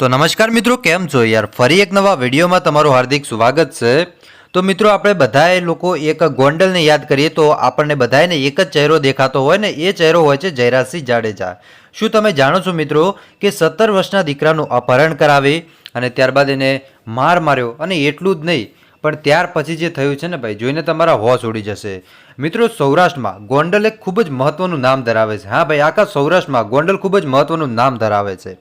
તો નમસ્કાર મિત્રો, કેમ છો? યાર, ફરી એક નવા વિડીયોમાં તમારું હાર્દિક સ્વાગત છે. તો મિત્રો, આપણે બધાએ લોકો એક ગોંડલને યાદ કરીએ તો આપણને બધાને એક જ ચહેરો દેખાતો હોય ને એ ચહેરો હોય છે જયરાજસિંહ જાડેજા. શું તમે જાણો છો મિત્રો કે સત્તર વર્ષના દીકરાનું અપહરણ કરાવી અને ત્યારબાદ એને માર માર્યો? અને એટલું જ નહીં, પણ ત્યાર પછી જે થયું છે ને ભાઈ, જોઈને તમારા હોશ ઉડી જશે. મિત્રો, સૌરાષ્ટ્રમાં ગોંડલ એક ખૂબ જ મહત્વનું નામ ધરાવે છે. હા ભાઈ, આખા સૌરાષ્ટ્રમાં ગોંડલ ખૂબ જ મહત્વનું નામ ધરાવે છે.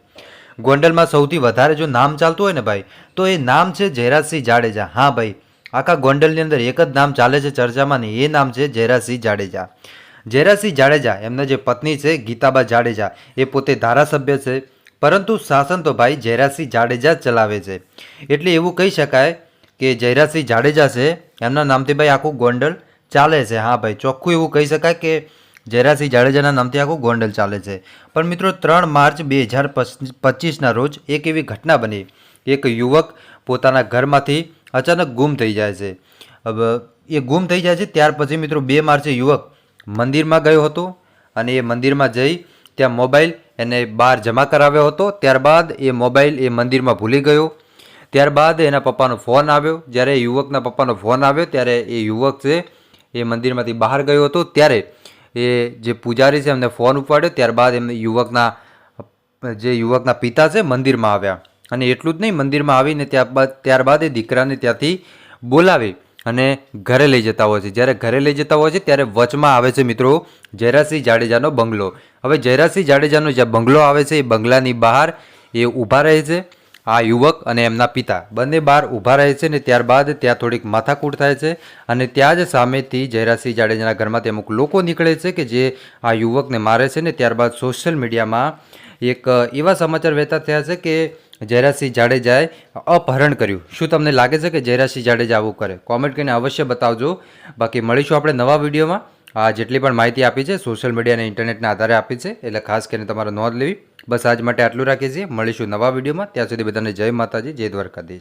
ગોંડલમાં સૌથી વધારે જો નામ ચાલતું હોય ને ભાઈ, તો એ નામ છે જયરાજસિંહ જાડેજા. હા ભાઈ, આખા ગોંડલની અંદર એક જ નામ ચાલે છે ચર્ચામાં ને એ નામ છે જયરાજસિંહ જાડેજા. જયરાજસિંહ જાડેજા, એમના જે પત્ની છે ગીતાબા જાડેજા, એ પોતે ધારાસભ્ય છે. પરંતુ શાસન તો ભાઈ જયરાજસિંહ જાડેજા ચલાવે છે. એટલે એવું કહી શકાય કે જયરાજસિંહ જાડેજા છે, એમના નામથી ભાઈ આખું ગોંડલ ચાલે છે. હા ભાઈ, ચોખ્ખું એવું કહી શકાય કે જયરાજસિંહ જાડેજાના નામથી આખું ગોંડલ ચાલે છે. પણ મિત્રો, ત્રણ માર્ચ બે હજાર પચીસના રોજ એક એવી ઘટના બની. એક યુવક પોતાના ઘરમાંથી અચાનક ગુમ થઈ જાય છે. એ ગુમ થઈ જાય છે ત્યાર પછી મિત્રો બે માર્ચે યુવક મંદિરમાં ગયો હતો અને એ મંદિરમાં જઈ ત્યાં મોબાઈલ એને બહાર જમા કરાવ્યો હતો. ત્યારબાદ એ મોબાઈલ એ મંદિરમાં ભૂલી ગયો. ત્યારબાદ એના પપ્પાનો ફોન આવ્યો. જ્યારે યુવકના પપ્પાનો ફોન આવ્યો ત્યારે એ યુવક છે એ મંદિરમાંથી બહાર ગયો હતો. ત્યારે એ જે પૂજારી છે, એમને ફોન ઉપાડ્યો. ત્યારબાદ એમને યુવકના, જે યુવકના પિતા છે, મંદિરમાં આવ્યા. અને એટલું જ નહીં, મંદિરમાં આવીને ત્યારબાદ ત્યારબાદ એ દીકરાને ત્યાંથી બોલાવી અને ઘરે લઈ જતા હોય છે. જ્યારે ઘરે લઈ જતા હોય છે, ત્યારે વચમાં આવે છે, મિત્રો, જયરાસિંહ જાડેજાનો બંગલો. હવે જયરાસિંહ જાડેજાનો જે બંગલો આવે છે, એ બંગલાની બહાર એ ઊભા રહે છે. આ યુવક અને એમના પિતા બંને બહાર ઊભા રહે છે ને ત્યારબાદ ત્યાં થોડીક માથાકૂટ થાય છે અને ત્યાં જ સામેથી જયરાજસિંહ જાડેજાના ઘરમાંથી અમુક લોકો નીકળે છે કે જે આ યુવકને મારે છે ને ત્યારબાદ સોશિયલ મીડિયામાં એક એવા સમાચાર વહેતા થયા છે કે જયરાજસિંહ જાડેજાએ અપહરણ કર્યું. શું તમને લાગે છે કે જયરાજસિંહ જાડેજા આવું કરે? કોમેન્ટ કરીને અવશ્ય બતાવજો. બાકી મળીશું આપણે નવા વિડીયોમાં. આ જેટલી પણ માહિતી આપી છે, સોશિયલ મીડિયા ઇન્ટરનેટના આધારે આપી છે, એટલે ખાસ કરીને તમારે નોંધ લેવી બસ આજ માટે આટલું રાખીએ છીએ. મળીશું નવા વિડીયોમાં. ત્યાં સુધી બધાને જય માતાજી, જય દ્વારકાધીશ.